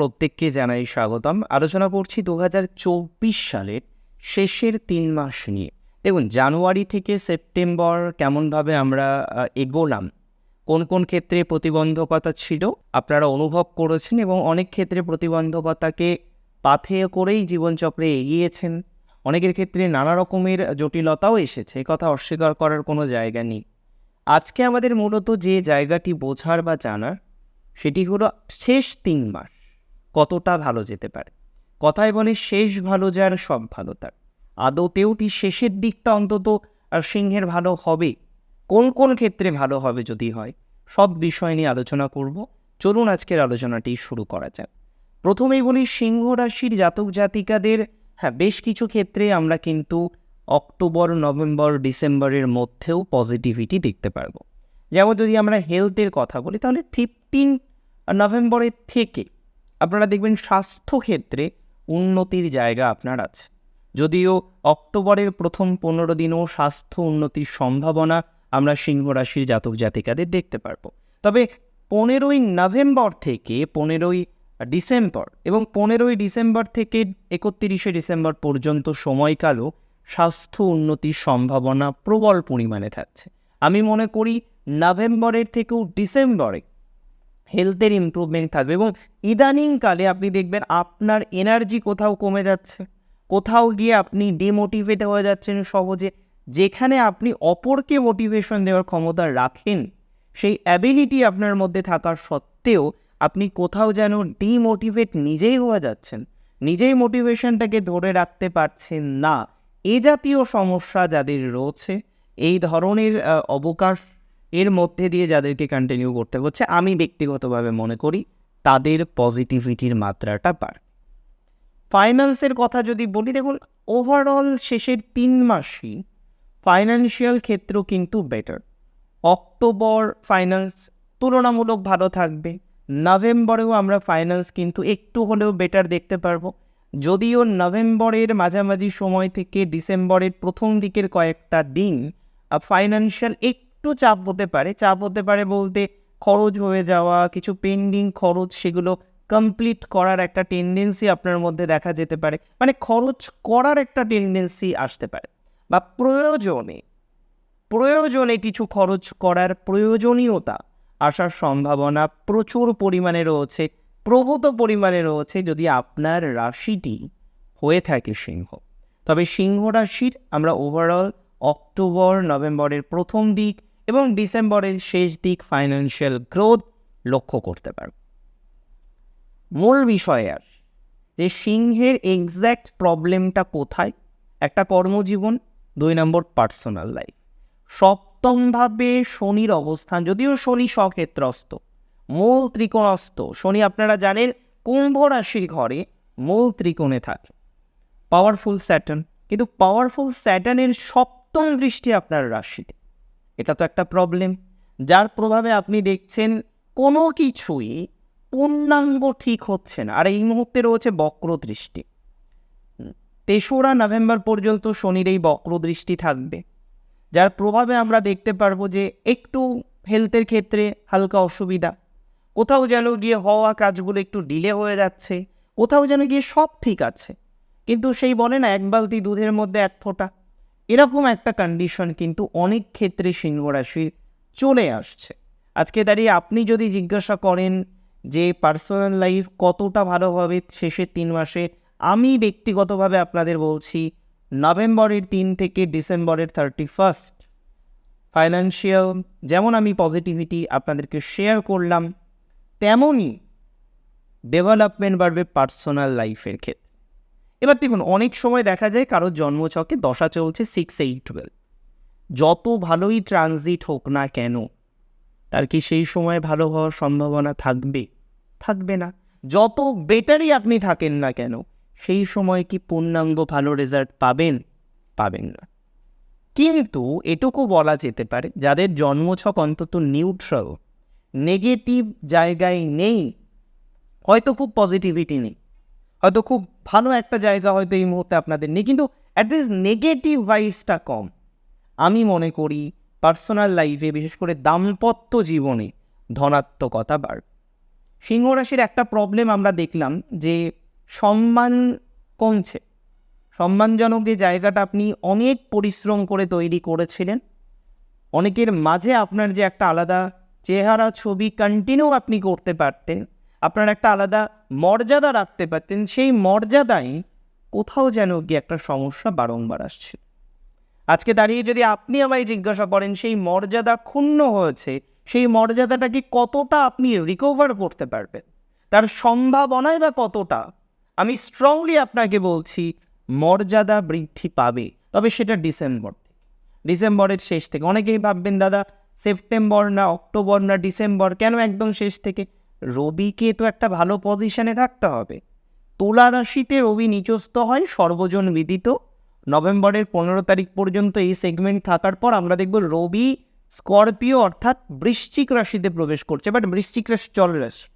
প্রত্যেককে জানাই স্বাগতম। আলোচনা করছি দু হাজার চব্বিশ সালের শেষের তিন মাস নিয়ে। দেখুন, জানুয়ারি থেকে সেপ্টেম্বর কেমনভাবে আমরা এগোলাম, কোন কোন ক্ষেত্রে প্রতিবন্ধকতা ছিল আপনারা অনুভব করেছেন এবং অনেক ক্ষেত্রে প্রতিবন্ধকতাকে পাথেয় করেই জীবনচক্রে এগিয়েছেন। অনেকের ক্ষেত্রে নানা রকমের জটিলতাও এসেছে কথা অস্বীকার করার কোনো জায়গা নেই। আজকে আমাদের মূলত যে জায়গাটি বোঝার বা জানার, সেটি হলো শেষ তিন মাস। কতটা ভালো যেতে পারে। কথায় বলে শেষ ভালো যার সব ভালো তার আদতেও কি শেষের দিকটা অন্তত সিংহের ভালো হবে? কোন কোন ক্ষেত্রে ভালো হবে যদি হয়? সব বিষয় নিয়ে আলোচনা করব। চলুন আজকের আলোচনাটি শুরু করা যাক। প্রথমেই বলি সিংহ রাশির জাতক জাতিকাদের হ্যাঁ বেশ কিছু ক্ষেত্রে আমরা কিন্তু অক্টোবর, নভেম্বর, ডিসেম্বরের মধ্যেও পজিটিভিটি দেখতে পারব। যেমন যদি আমরা হেলথের কথা বলি, তাহলে ফিফটিন নভেম্বরের থেকে আপনারা দেখবেন স্বাস্থ্যক্ষেত্রে উন্নতির জায়গা আপনার আছে। যদিও অক্টোবরের প্রথম পনেরো দিনও স্বাস্থ্য উন্নতির সম্ভাবনা আমরা সিংহ রাশির জাতক জাতিকাদের দেখতে পারব। তবে পনেরোই নভেম্বর থেকে পনেরোই ডিসেম্বর এবং পনেরোই ডিসেম্বর থেকে একত্রিশে ডিসেম্বর পর্যন্ত সময়কালও স্বাস্থ্য উন্নতির সম্ভাবনা প্রবল পরিমাণে থাকছে। আমি মনে করি নভেম্বরের থেকেও ডিসেম্বরে হেলথের ইমপ্রুভমেন্ট থাকবে এবং ইদানিংকালে আপনি দেখবেন আপনার এনার্জি কোথাও কমে যাচ্ছে। কোথাও গিয়ে আপনি ডিমোটিভেট হয়ে যাচ্ছেন সহজে। যেখানে আপনি অপরকে মোটিভেশন দেওয়ার ক্ষমতা রাখেন, সেই অ্যাবিলিটি আপনার মধ্যে থাকার সত্ত্বেও আপনি কোথাও যেন ডিমোটিভেট নিজেই হয়ে যাচ্ছেন। নিজেই মোটিভেশনটাকে ধরে রাখতে পারছেন না। এ জাতীয় সমস্যা যাদের রয়েছে, এই ধরনের অবকাশ এর মধ্যে দিয়ে যাদেরকে কন্টিনিউ করতে হচ্ছে, আমি ব্যক্তিগতভাবে মনে করি তাদের পজিটিভিটির মাত্রাটা বাড়ে ফাইন্যান্সের কথা যদি বলি, দেখুন ওভারঅল শেষের তিন মাসই ফাইন্যান্সিয়াল ক্ষেত্র কিন্তু বেটার অক্টোবর ফাইন্যান্স তুলনামূলক ভালো থাকবে, নভেম্বরেও আমরা ফাইন্যান্স কিন্তু একটু হলেও বেটার দেখতে পারব। যদিও নভেম্বরের মাঝামাঝি সময় থেকে ডিসেম্বরের প্রথম দিকের কয়েকটা দিন ফাইন্যান্সিয়াল একটু চাপ হতে পারে। চাপ হতে পারে বলতে খরচ হয়ে যাওয়া, কিছু পেন্ডিং খরচ, সেগুলো কমপ্লিট করার একটা টেন্ডেন্সি আপনার মধ্যে দেখা যেতে পারে। মানে খরচ করার একটা টেন্ডেন্সি আসতে পারে। বা প্রয়োজনে প্রয়োজনে কিছু খরচ করার প্রয়োজনীয়তা আসার সম্ভাবনা প্রচুর পরিমাণে রয়েছে, প্রভূত পরিমাণে রয়েছে যদি আপনার রাশিটি হয়ে থাকে সিংহ। তবে সিংহ রাশির আমরা ওভারঅল অক্টোবর, নভেম্বরের প্রথম দিক এবং ডিসেম্বরের শেষ দিক ফাইন্যান্সিয়াল গ্রোথ লক্ষ্য করতে পারব মূল বিষয়ে আর, যে সিংহের এক্স্যাক্ট প্রবলেমটা কোথায়? একটা কর্মজীবন, দুই নম্বর পার্সোনাল লাইফ সপ্তমভাবে শনির অবস্থান, যদিও শনি স্বক্ষেত্রস্থ মূল ত্রিকোণস্থ, শনি আপনারা জানেন কুম্ভ রাশির ঘরে মূল ত্রিকোণে থাকে। পাওয়ারফুল স্যাটার্ন কিন্তু পাওয়ারফুল স্যাটার্নের সপ্তম দৃষ্টি আপনার রাশিতে। এটা তো একটা প্রবলেম যার প্রভাবে আপনি দেখছেন কোনো কিছুই পূর্ণাঙ্গ ঠিক হচ্ছে না। আর এই মুহূর্তে রয়েছে বক্র দৃষ্টি তেসরা নভেম্বর পর্যন্ত শনির এই বক্র দৃষ্টি থাকবে, যার প্রভাবে আমরা দেখতে পারব যে একটু হেলথের ক্ষেত্রে হালকা অসুবিধা। কোথাও যেন গিয়ে হওয়া কাজগুলো একটু ডিলে হয়ে যাচ্ছে, কোথাও যেন গিয়ে সব ঠিক আছে। কিন্তু সেই বলে না, এক বালতি দুধের মধ্যে এক ফোঁটা। এরকম একটা কন্ডিশন কিন্তু অনেক ক্ষেত্রে সিংহ রাশি চলে আসছে। আজকে দাঁড়িয়ে আপনি যদি জিজ্ঞাসা করেন যে পার্সোনাল লাইফ কতটা ভালোভাবে শেষের তিন মাসে, আমি ব্যক্তিগতভাবে আপনাদের বলছি নভেম্বরের তিন থেকে ডিসেম্বরের থার্টি ফার্স্ট ফাইন্যান্সিয়াল যেমন আমি পজিটিভিটি আপনাদেরকে শেয়ার করলাম, তেমনই ডেভেলপমেন্ট বাড়বে পার্সোনাল লাইফের ক্ষেত্রে। এবার দেখুন, অনেক সময় দেখা যায় কারোর জন্মছকে দশা চলছে সিক্স এইট টুয়েলভ যত ভালোই ট্রানজিট হোক না কেন, তার কি সেই সময় ভালো হওয়ার সম্ভাবনা থাকবে? থাকবে না। যত বেটারই আপনি থাকেন না কেন, সেই সময় কি পূর্ণাঙ্গ ভালো রেজাল্ট পাবেন? পাবেন না। কিন্তু এটুকু বলা যেতে পারে, যাদের জন্মছক অন্তত নিউট্রাল নেগেটিভ জায়গায় নেই, হয়তো খুব পজিটিভিটি নেই। হয়তো খুব ভালো একটা জায়গা হয়তো এই মুহূর্তে আপনাদের নেই, কিন্তু অ্যাটলিস্ট নেগেটিভ ভাইসটা কম। আমি মনে করি পার্সোনাল লাইফে বিশেষ করে দাম্পত্য জীবনে ধনাত্মকতা বাড়বে। সিংহ রাশির একটা প্রবলেম আমরা দেখলাম যে সম্মান কমছে। সম্মানজনক যে জায়গাটা আপনি অনেক পরিশ্রম করে তৈরি করেছিলেন, অনেকের মাঝে আপনার যে একটা আলাদা চেহারা, ছবি কন্টিনিউ আপনি করতে পারতেন আপনার একটা আলাদা মর্যাদা রাখতে পারতেন, সেই মর্যাদায় কোথাও যেন গিয়ে একটা সমস্যা বারংবার আসছে। আজকে দাঁড়িয়ে যদি আপনি আমায় জিজ্ঞাসা করেন, সেই মর্যাদা ক্ষুণ্ণ হয়েছে, সেই মর্যাদাটাকে কতটা আপনি রিকভার করতে পারবেন? তার সম্ভাবনাই বা কতটা? আমি স্ট্রংলি আপনাকে বলছি, মর্যাদা বৃদ্ধি পাবে, তবে সেটা ডিসেম্বর ডিসেম্বরের শেষ থেকে। অনেকেই ভাববেন, দাদা, সেপ্টেম্বর না, অক্টোবর না, ডিসেম্বর, কেন একদম শেষ থেকে? রবিকে তো একটা ভালো পজিশনে থাকতে হবে। তুলা রাশিতে রবি নিচস্থ হয়, সর্বজন বিদিত নভেম্বরের পনেরো তারিখ পর্যন্ত এই সেগমেন্ট থাকার পর আমরা দেখব রবি স্করপিও অর্থাৎ বৃশ্চিক রাশিতে প্রবেশ করছে বাট বৃশ্চিক রাশি চল রাশি।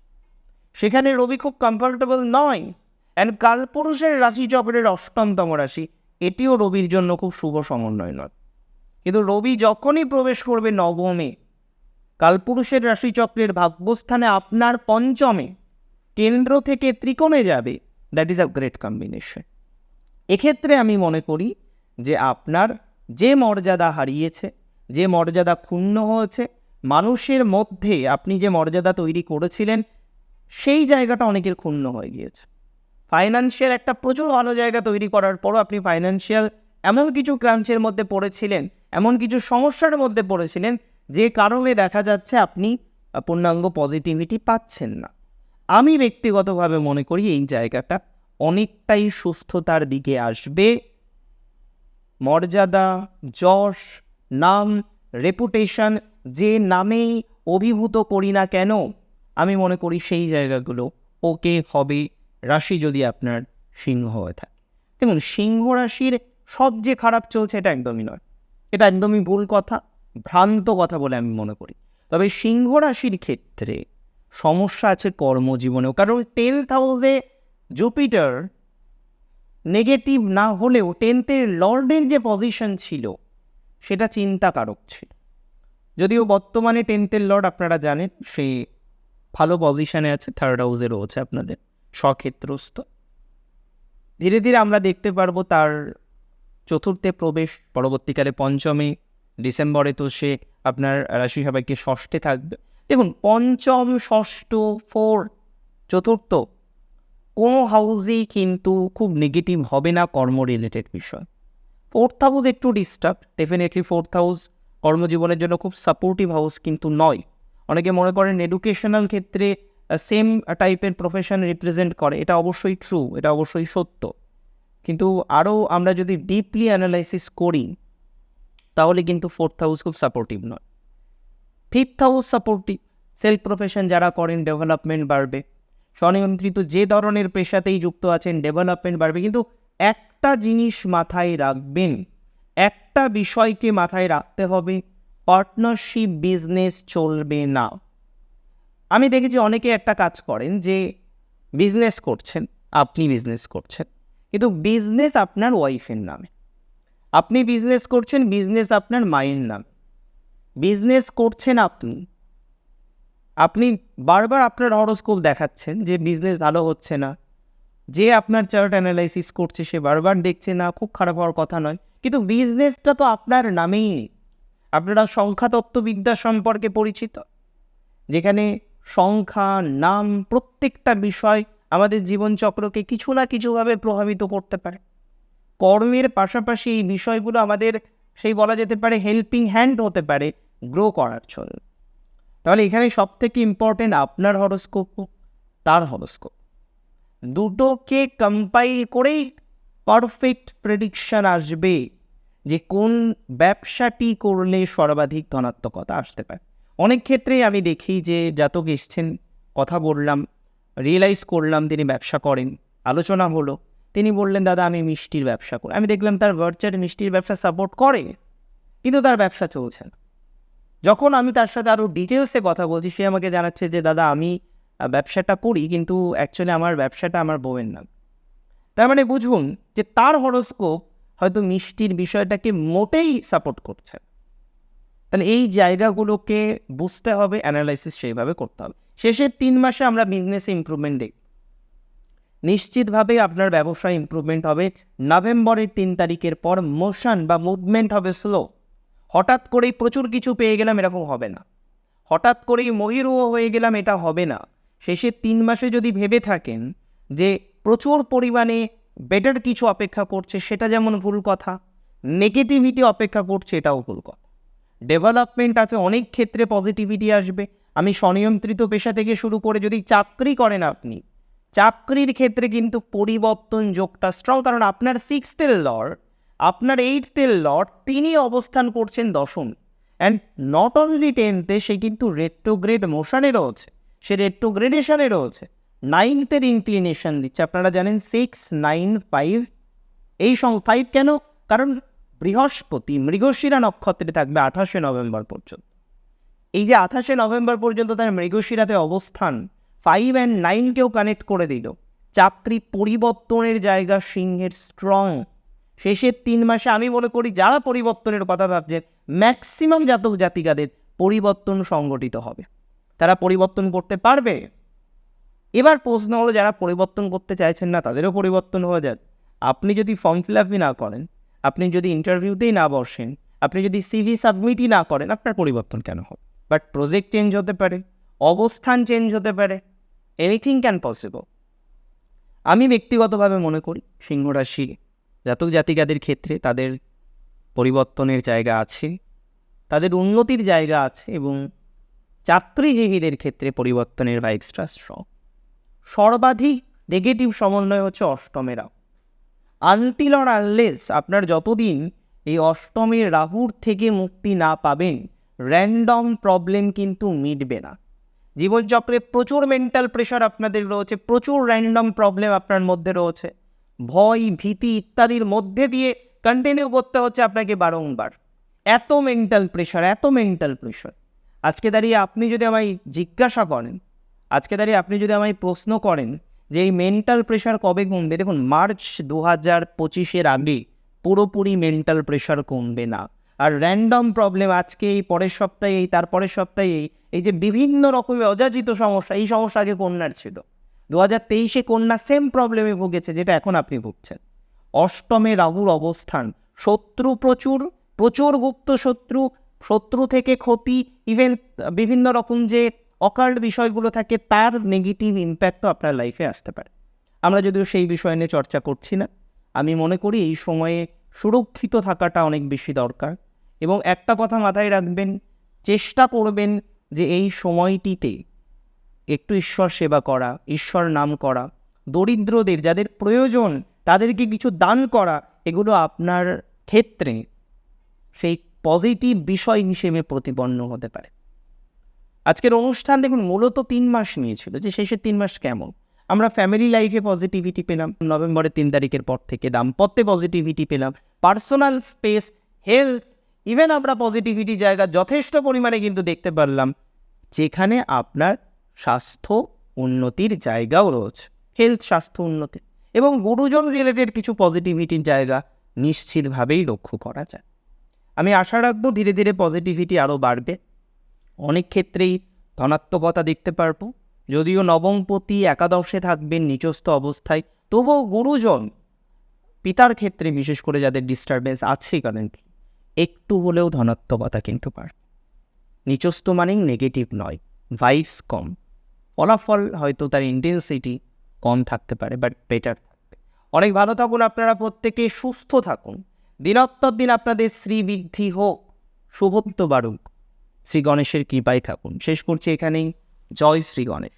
সেখানে রবি খুব কমফোর্টেবল নয় অ্যান্ড কালপুরুষের রাশিচক্রের অষ্টমতম রাশি, এটিও রবির জন্য খুব শুভ সমন্বয় নয়। কিন্তু রবি যখনই প্রবেশ করবে নবমে কালপুরুষের রাশিচক্রের ভাগ্যস্থানে আপনার পঞ্চমে কেন্দ্র থেকে ত্রিকোণে যাবে। That is a great combination এক্ষেত্রে আমি মনে করি যে আপনার যে মর্যাদা হারিয়েছে, যে মর্যাদা ক্ষুণ্ণ হয়েছে, মানুষের মধ্যে আপনি যে মর্যাদা তৈরি করেছিলেন, সেই জায়গাটা অনেকের ক্ষুণ্ণ হয়ে গিয়েছে। ফাইন্যান্সিয়াল একটা প্রচুর ভালো জায়গা তৈরি করার পরও আপনি ফাইন্যান্সিয়াল এমন কিছু ক্রাঞ্চের মধ্যে পড়েছিলেন, এমন কিছু সমস্যার মধ্যে পড়েছিলেন যে কারণে দেখা যাচ্ছে আপনি পূর্ণাঙ্গ পজিটিভিটি পাচ্ছেন না। আমি ব্যক্তিগতভাবে মনে করি এই জায়গাটা অনেকটাই সুস্থতার দিকে আসবে। মর্যাদা, যশ, নাম রেপুটেশন যে নামেই অভিভূত করি না কেন, আমি মনে করি সেই জায়গাগুলো ওকে হবে রাশি যদি আপনার সিংহ হয়ে থাকে। দেখুন, সিংহ রাশির সব যে খারাপ চলছে এটা একদমই নয়। এটা একদমই ভুল কথা। ভ্রান্ত কথা বলে আমি মনে করি। তবে সিংহ রাশির ক্ষেত্রে সমস্যা আছে কর্মজীবনেও। কারণ টেন্থ হাউসে জুপিটার নেগেটিভ না হলেও টেন্থের লর্ডের যে পজিশন ছিল, সেটা চিন্তাকারক ছিল। যদিও বর্তমানে টেন্থের লর্ড আপনারা জানেন, সে ভালো পজিশনে আছে থার্ড হাউসে রয়েছে আপনাদের স্বক্ষেত্রস্থ ধীরে ধীরে আমরা দেখতে পারব তার চতুর্থে প্রবেশ, পরবর্তীকালে পঞ্চমে ডিসেম্বরে তো সে আপনার রাশি সবাইকে ষষ্ঠে থাকবে। দেখুন, পঞ্চম, ষষ্ঠ, ফোর, চতুর্থ, কোনো হাউসেই কিন্তু খুব নেগেটিভ হবে না কর্ম রিলেটেড বিষয়। ফোর্থ হাউস একটু ডিস্টার্ব ডেফিনেটলি ফোর্থ হাউস কর্মজীবনের জন্য খুব সাপোর্টিভ হাউস কিন্তু নয়। অনেকে মনে করেন এডুকেশনাল ক্ষেত্রে সেম টাইপের প্রফেশন রিপ্রেজেন্ট করে, এটা অবশ্যই ট্রু এটা অবশ্যই সত্য। কিন্তু আরও আমরা যদি ডিপলি অ্যানালাইসিস করি তাহলে কিন্তু ফোর্থ হাউস খুব সাপোর্টিভ নয়। Fifth house supportive self profession যারা করেন ডেভেলপমেন্ট বাড়বে। স্বনিয়ন্ত্রিত যে ধরনের পেশাতেই যুক্ত আছেন ডেভেলপমেন্ট বাড়বে। কিন্তু একটা জিনিস মাথায় রাখবেন, একটা বিষয়কে মাথায় রাখতে হবে পার্টনারশিপ বিজনেস চলবে না। আমি দেখেছি অনেকে একটা কাজ করেন যে বিজনেস করছেন, আপনি বিজনেস করছেন। কিন্তু বিজনেস আপনার ওয়াইফের নামে। আপনি বিজনেস করছেন বিজনেস আপনার মায়ের নাম বিজনেস করছেন আপনি। আপনি বারবার আপনার হরস্কোপ দেখাচ্ছেন যে বিজনেস ভালো হচ্ছে না। যে আপনার চার্ট অ্যানালাইসিস করছে, সে বারবার দেখছে, না, খুব খারাপ হওয়ার কথা নয়। কিন্তু বিজনেসটা তো আপনার নামেই আপনারা সংখ্যা তত্ত্ববিদ্যা সম্পর্কে পরিচিত। যেখানে সংখ্যা, নাম প্রত্যেকটা বিষয় আমাদের জীবনচক্রকে কিছু না কিছুভাবে প্রভাবিত করতে পারে। কর্মের পাশাপাশি এই বিষয়গুলো আমাদের সেই বলা যেতে পারে হেল্পিং হ্যান্ড হতে পারে গ্রো করার জন্য। তাহলে এখানে সব থেকে ইম্পর্টেন্ট আপনার হরস্কোপ তার হরস্কোপ দুটোকে কম্পাইল করেই পারফেক্ট প্রেডিকশন আসবে যে কোন ব্যবসাটি করলে সর্বাধিক ধনাত্মকতা আসতে পারে। অনেক ক্ষেত্রেই আমি দেখি যে জাতক এসছেন, কথা বললাম রিয়েলাইজ করলাম তিনি ব্যবসা করেন, আলোচনা হলো। তিনি বললেন, দাদা, আমি মিষ্টির ব্যবসা করি। আমি দেখলাম তার ভার্চার মিষ্টির ব্যবসা সাপোর্ট করে, কিন্তু তার ব্যবসা চলছে না। যখন আমি তার সাথে আরও ডিটেলসে কথা বলছি, সে আমাকে জানাচ্ছে যে, দাদা, আমি ব্যবসাটা করি, কিন্তু অ্যাকচুয়ালি আমার ব্যবসাটা আমার বউয়ের নাম। তার মানে বুঝুন যে, তার হরস্কোপ হয়তো মিষ্টির বিষয়টাকে মোটেই সাপোর্ট করছে তাহলে এই জায়গাগুলোকে বুঝতে হবে অ্যানালাইসিস সেইভাবে করতে হবে। শেষের তিন মাসে আমরা বিজনেসে ইমপ্রুভমেন্ট দেখব। নিশ্চিতভাবে আপনার ব্যবসায় ইমপ্রুভমেন্ট হবে। নভেম্বরের তিন তারিখের পর মোশন বা মুভমেন্ট হবে স্লো হঠাৎ করেই প্রচুর কিছু পেয়ে গেলাম, এরকম হবে না। হঠাৎ করেই মহিরুও হয়ে গেলাম, এটা হবে না। শেষের তিন মাসে যদি ভেবে থাকেন যে প্রচুর পরিমাণে বেটার কিছু অপেক্ষা করছে, সেটা যেমন ভুল কথা নেগেটিভিটি অপেক্ষা করছে, এটাও ভুল কথা। ডেভেলপমেন্ট আছে, অনেক ক্ষেত্রে পজিটিভিটি আসবে। আমি স্বনিয়ন্ত্রিত পেশা থেকে শুরু করে যদি চাকরি করেন আপনি চাকরির ক্ষেত্রে কিন্তু পরিবর্তন যোগটা স্ট্রং কারণ আপনার সিক্সথের লর্ড আপনার এইটথের লর্ড তিনি অবস্থান করছেন দশম। অ্যান্ড নট অনলি টেনথে সে কিন্তু রেট্রোগ্রেড মোশনে রয়েছে। সে রেট্রোগ্রেডেশনে রয়েছে। নাইনথের ইনক্লিনেশন দিচ্ছে। আপনারা জানেন সিক্স নাইন ফাইভ এই সং ফাইভ কেন? কারণ বৃহস্পতি, মৃগশিরা নক্ষত্রে থাকবে আঠাশে নভেম্বর পর্যন্ত। এই যে আঠাশে নভেম্বর পর্যন্ত তার মৃগশিরাতে অবস্থান ফাইভ অ্যান্ড নাইনকেও কানেক্ট করে দিল। চাকরি পরিবর্তনের জায়গা সিংহের স্ট্রং শেষের তিন মাসে আমি মনে করি যারা পরিবর্তনের কথা ভাবছেন ম্যাক্সিমাম জাতক জাতিকাদের পরিবর্তন সংগঠিত হবে। তারা পরিবর্তন করতে পারবে। এবার প্রশ্ন হলো, যারা পরিবর্তন করতে চাইছেন না, তাদেরও পরিবর্তন হয়ে যাক। আপনি যদি ফর্ম ফিল আপই না করেন, আপনি যদি ইন্টারভিউতেই না বসেন, আপনি যদি সিভি সাবমিটই না করেন, আপনার পরিবর্তন কেন হবে? বাট প্রজেক্ট চেঞ্জ হতে পারে, অবস্থান চেঞ্জ হতে পারে এনিথিং ক্যান পসিবল আমি ব্যক্তিগতভাবে মনে করি সিংহরাশি জাতক জাতিকাদের ক্ষেত্রে তাদের পরিবর্তনের জায়গা আছে, তাদের উন্নতির জায়গা আছে এবং চাকরিজীবীদের ক্ষেত্রে পরিবর্তনের ভাইবসটা স্ট্রং সর্বাধিক নেগেটিভ সমন্বয় হচ্ছে অষ্টমেরা আনটিল অর আনলেস আপনার যতদিন এই অষ্টমের রাহুর থেকে মুক্তি না পাবেন র্যান্ডম প্রবলেম কিন্তু মিটবে না। জীবনচক্রে প্রচুর মেন্টাল প্রেশার আপনাদের রয়েছে, প্রচুর র্যান্ডম প্রবলেম আপনার মধ্যে রয়েছে। ভয়, ভীতি ইত্যাদির মধ্যে দিয়ে কন্টিনিউ করতে হচ্ছে আপনাকে বারংবার। এত মেন্টাল প্রেশার এত মেন্টাল প্রেশার আজকে দাঁড়িয়ে আপনি যদি আমায় জিজ্ঞাসা করেন, আজকে দাঁড়িয়ে আপনি যদি আমায় প্রশ্ন করেন যে এই মেন্টাল প্রেশার কবে কমবে, দেখুন মার্চ দু হাজার পঁচিশের আগে পুরোপুরি মেন্টাল প্রেশার কমবে না। আর র্যান্ডম প্রবলেম আজকে এই পরের সপ্তাহে এই তারপরের সপ্তাহে এই এই যে বিভিন্ন রকমের অযাচিত সমস্যা, এই সমস্যা আগে কন্যার ছিল। দু হাজার তেইশে কন্যা সেম প্রবলেমে ভুগেছে যেটা এখন আপনি ভুগছেন। অষ্টমে রাহুর অবস্থান, শত্রু প্রচুর প্রচুর গুপ্ত শত্রু শত্রু থেকে ক্ষতি ইভেন বিভিন্ন রকম যে অকাল্ট বিষয়গুলো থাকে, তার নেগেটিভ ইম্প্যাক্টও আপনার লাইফে আসতে পারে। আমরা যদিও সেই বিষয় নিয়ে চর্চা করছি না, আমি মনে করি এই সময়ে সুরক্ষিত থাকাটা অনেক বেশি দরকার। এবং একটা কথা মাথায় রাখবেন, চেষ্টা করবেন যে এই সময়টিতে একটু ঈশ্বর সেবা করা, ঈশ্বর নাম করা, দরিদ্রদের যাদের প্রয়োজন, তাদেরকে কিছু দান করা, এগুলো আপনার ক্ষেত্রে সেই পজিটিভ বিষয় হিসেবে প্রতিপন্ন হতে পারে। আজকের অনুষ্ঠান দেখুন, মূলত তিন মাস নিয়েছিল, যে শেষের তিন মাস কেমন? আমরা ফ্যামিলি লাইফে পজিটিভিটি পেলাম, নভেম্বরের তিন তারিখের পর থেকে দাম্পত্যে পজিটিভিটি পেলাম পার্সোনাল স্পেস হেলথ ইভেন আমরা পজিটিভিটি জায়গা যথেষ্ট পরিমাণে কিন্তু দেখতে পারলাম, যেখানে আপনার স্বাস্থ্য উন্নতির জায়গাও রয়েছে হেলথ স্বাস্থ্য উন্নতি, এবং গুরুজন রিলেটেড কিছু পজিটিভিটির জায়গা নিশ্চিতভাবেই লক্ষ্য করা যায়। আমি আশা রাখব ধীরে ধীরে পজিটিভিটি আরও বাড়বে। অনেক ক্ষেত্রেই ধনাত্মকতা দেখতে পারব। যদিও নবমপতি একাদশে থাকবেন নিচস্থ অবস্থায়, তবুও গুরুজন পিতার ক্ষেত্রে বিশেষ করে যাদের ডিস্টারবেন্স আছে কারেন্টলি একটু হলেও ধনাত্মকতা কিন্তু পার নিচস্থ মানেই নেগেটিভ নয় ভাইবস কম। ফলাফল হয়তো তার ইন্টেন্সিটি কম থাকতে পারে বাট বেটার থাকবে। অনেক ভালো থাকুন আপনারা প্রত্যেকে, সুস্থ থাকুন। দিনোত্তর দিন আপনাদের শ্রীবৃদ্ধি হোক শুভত্ব বাড়ুক। শ্রী গণেশের কৃপায় থাকুন। শেষ করছি এখানেই। জয় শ্রী গণেশ।